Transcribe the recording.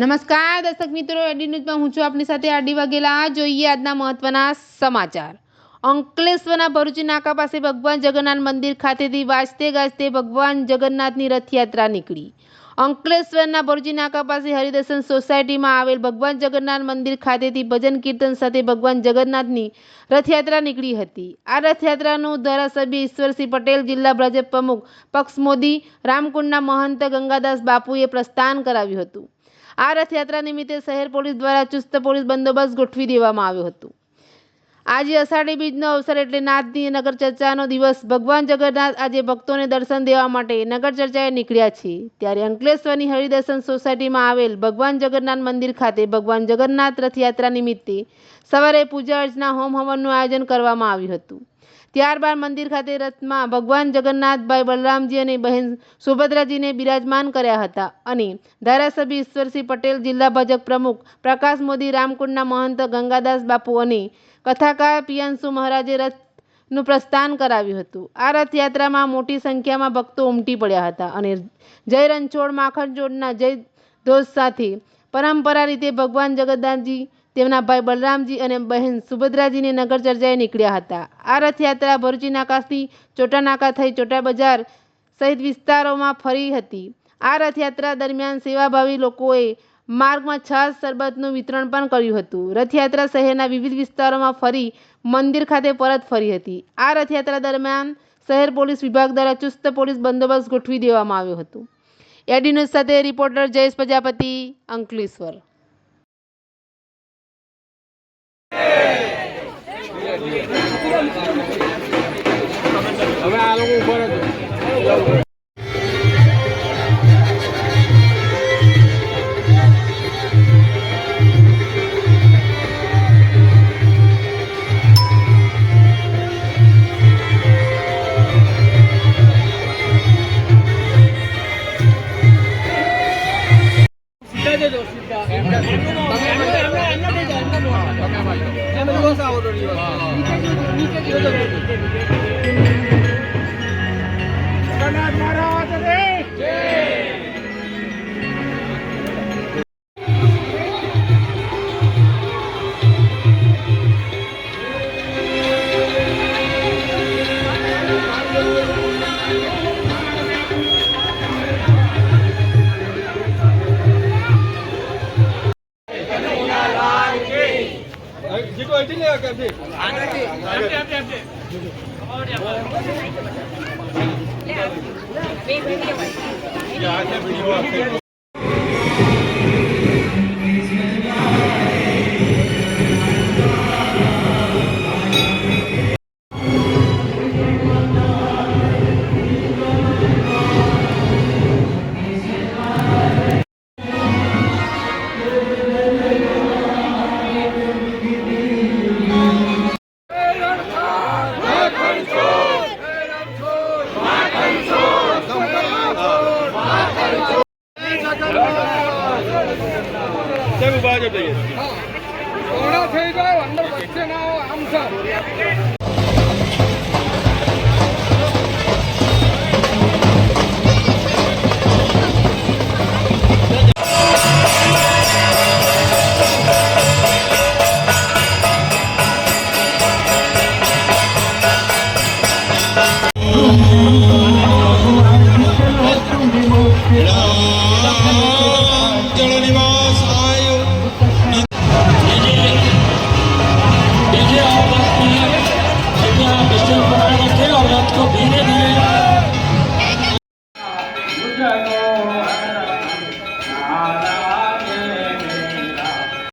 નમસ્કાર, દર્શક મિત્રો, એડી ન્યૂઝમાં હું છું આપની સાથે આડી વાઘેલા. જોઈએ આજના મહત્વના સમાચાર. અંકલેશ્વરના ભરૂચી નાકા પાસે ભગવાન જગન્નાથ મંદિર ખાતેથી વાજતે ગાજતે ભગવાન જગન્નાથની રથયાત્રા નીકળી. અંકલેશ્વરના ભરૂચી નાકા પાસે હરિદર્શન સોસાયટીમાં આવેલ ભગવાન જગન્નાથ મંદિર ખાતેથી ભજન કીર્તન સાથે ભગવાન જગન્નાથની રથયાત્રા નીકળી હતી. આ રથયાત્રાનું ધારાસભ્ય ઈશ્વરસિંહ પટેલ, જિલ્લા ભાજપ પ્રમુખ પક્ષ મોદી રામકુંડના મહંત ગંગાદાસ બાપુએ પ્રસ્થાન કરાવ્યું હતું. આ રથયાત્રા નિમિત્તે શહેર પોલીસ દ્વારા ચુસ્ત પોલીસ બંદોબસ્ત ગોઠવી દેવામાં આવ્યો હતો. આજે અષાઢી બીજનો અવસર એટલે નાથની નગર ચર્ચાનો દિવસ. ભગવાન જગન્નાથ આજે ભક્તોને દર્શન દેવા માટે નગર ચર્ચાએ નીકળ્યા છે ત્યારે અંકલેશ્વરની હરિદર્શન સોસાયટીમાં આવેલ ભગવાન જગન્નાથ મંદિર ખાતે ભગવાન જગન્નાથ રથયાત્રા નિમિત્તે સવારે પૂજા અર્ચના હોમ હવનનું આયોજન કરવામાં આવ્યું હતું. ત્યારબાદ મંદિર ખાતે રથમાં ભગવાન જગન્નાથભાઈ બલરામજી અને બહેન સુભદ્રાજીને બિરાજમાન કર્યા હતા અને ધારાસભ્ય ઈશ્વરસિંહ પટેલ જિલ્લા ભાજપ પ્રમુખ પ્રકાશ મોદી, રામકુંડના મહંત ગંગાદાસ બાપુ અને કથાકાર પિયાંશુ મહારાજે રથનું પ્રસ્થાન કરાવ્યું હતું. આ રથયાત્રામાં મોટી સંખ્યામાં ભક્તો ઉમટી પડ્યા હતા અને જય રણછોડ માખણજોડના જય ધોષ સાથે પરંપરા રીતે ભગવાન જગદાનજી તેમના ભાઈ બલરામજી અને બહેન સુભદ્રાજીને નગર ચર્ચાએ નીકળ્યા હતા. આ રથયાત્રા ભરૂચી નાકાથી ચોટા નાકા થઈ ચોટા બજાર સહિત વિસ્તારોમાં ફરી હતી. આ રથયાત્રા દરમિયાન સેવાભાવી લોકોએ માર્ગમાં છાશ શરબતનું વિતરણ પણ કર્યું હતું. રથયાત્રા શહેરના વિવિધ વિસ્તારોમાં ફરી મંદિર ખાતે પરત ફરી હતી. આ રથયાત્રા દરમિયાન શહેર પોલીસ વિભાગ દ્વારા ચુસ્ત પોલીસ બંદોબસ્ત ગોઠવી દેવામાં આવ્યો હતો. એડી ન્યૂઝ સાથે રિપોર્ટર જયેશ પ્રજાપતિ, અંકલેશ્વર. તમે એમને એમને એમને થઈ જાઓ, એમને નો આવે. એમને દિવસ આવો તો દિવસ. નીચે જજો. જીતો અહીંથી લેવા કેમ ઊભા થઈ જાઓ અંદર વચ્ચે অনুরোধ করছি